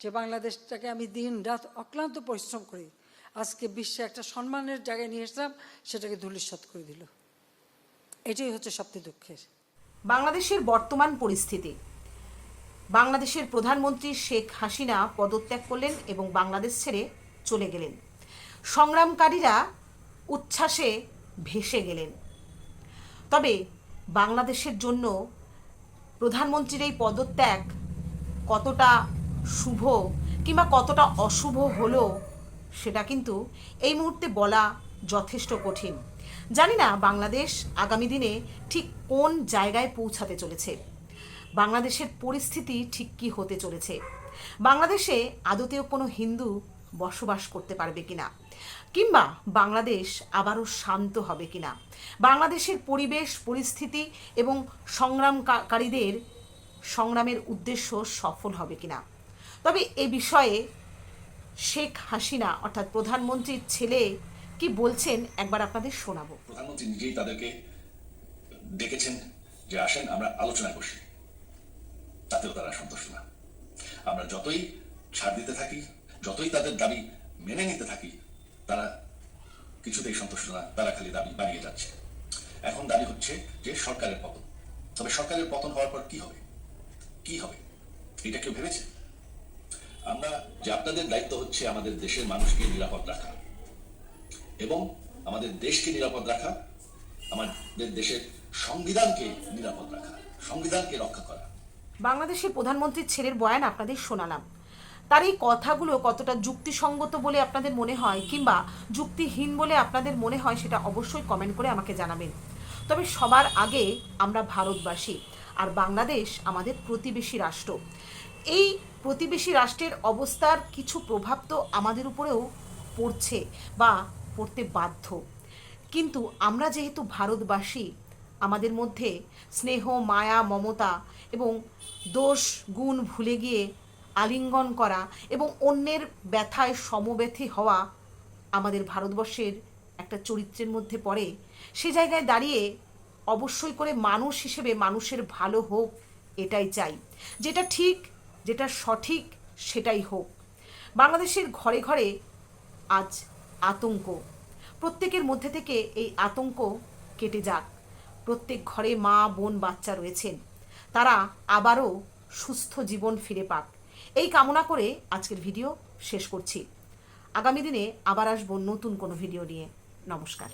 যে বাংলাদেশটাকে আমি দিন রাত অক্লান্ত পরিশ্রম করি, আজকে বিশ্বে একটা সম্মানের জায়গায় নিয়ে এসলাম, সেটাকে ধূলিসাৎ করে দিল। এটাই হচ্ছে সবচেয়ে দুঃখের। বাংলাদেশের বর্তমান পরিস্থিতি। বাংলাদেশের প্রধানমন্ত্রী শেখ হাসিনা পদত্যাগ করলেন এবং বাংলাদেশ ছেড়ে চলে গেলেন। সংগ্রামকারীরা উচ্ছ্বাসে ভেসে গেলেন। তবে বাংলাদেশের জন্য প্রধানমন্ত্রীর এই পদত্যাগ কতটা শুভ কিংবা কতটা অশুভ হলো সেটা কিন্তু এই মুহূর্তে বলা যথেষ্ট কঠিন। জানি না বাংলাদেশ আগামী দিনে ঠিক কোন জায়গায় পৌঁছাতে চলেছে। বাংলাদেশের পরিস্থিতি ঠিক কী হতে চলেছে। বাংলাদেশে আদতেও কোনো হিন্দু বসবাস করতে পারবে কিনা? কিংবা বাংলাদেশ আবারও শান্ত হবে কিনা? বাংলাদেশের পরিবেশ, পরিস্থিতি এবং সংগ্রামকারীদের সংগ্রামের উদ্দেশ্য সফল হবে কিনা? তবে এ বিষয়ে শেখ হাসিনা, অর্থাৎ প্রধানমন্ত্রীর ছেলে, কি বলছেন? একবার আপনাদের শোনাবো। প্রধানমন্ত্রী নিজেই তাদেরকে ডেকেছেন যে আসেন, আমরা আলোচনায় বসি। তাতেও তারা সন্তুষ্ট না। আমরা যতই ছাড় দিতে থাকি, যতই তাদের দাবি মেনে নিতে থাকি, তারা কিছুতেই সন্তুষ্ট না, তারা খালি দাবি বাড়িয়ে যাচ্ছে। এখন দাবি হচ্ছে যে সরকারের পতন। তবে সরকারের পতন হওয়ার পর কি হবে? কি হবে? এটা কেউ ভেবেছে? আমরা যে আপনাদের দায়িত্ব হচ্ছে আমাদের দেশের মানুষকে নিরাপদ রাখা এবং আমাদের দেশকে নিরাপদ রাখা, আমাদের দেশের সংবিধানকে নিরাপদ রাখা, সংবিধানকে রক্ষা করা। বাংলাদেশের প্রধানমন্ত্রীর ছেলের বয়ান আপনাদের শোনালাম। তার এই কথাগুলো কতটা যুক্তিসঙ্গত বলে আপনাদের মনে হয় কিংবা যুক্তিহীন বলে আপনাদের মনে হয় সেটা অবশ্যই কমেন্ট করে আমাকে জানাবেন। তবে সবার আগে আমরা ভারতবাসী, আর বাংলাদেশ আমাদের প্রতিবেশী রাষ্ট্র। এই প্রতিবেশী রাষ্ট্রের অবস্থার কিছু প্রভাব তো আমাদের উপরেও পড়ছে বা পড়তে বাধ্য। কিন্তু আমরা যেহেতু ভারতবাসী, আমাদের মধ্যে স্নেহ, মায়া, মমতা এবং দোষ, গুণ ভুলে গিয়ে আলিঙ্গন করা এবং অন্যের ব্যথায় সমব্যথী হওয়া আমাদের ভারতবর্ষের একটা চরিত্রের মধ্যে পড়ে, সে জায়গায় দাঁড়িয়ে অবশ্যই করে মানুষ হিসেবে মানুষের ভালো হোক এটাই চাই। যেটা ঠিক যেটা সঠিক সেটাই হোক। বাংলাদেশের ঘরে ঘরে আজ আতঙ্ক। প্রত্যেকের মধ্যে থেকে এই আতঙ্ক কেটে যাক। প্রত্যেক ঘরে মা, বোন, বাচ্চা রয়েছেন। তারা আবারও সুস্থ জীবন ফিরে পাক। এই কামনা করে আজকের ভিডিও শেষ করছি। আগামী দিনে আবার আসব নতুন কোনো ভিডিও নিয়ে। নমস্কার।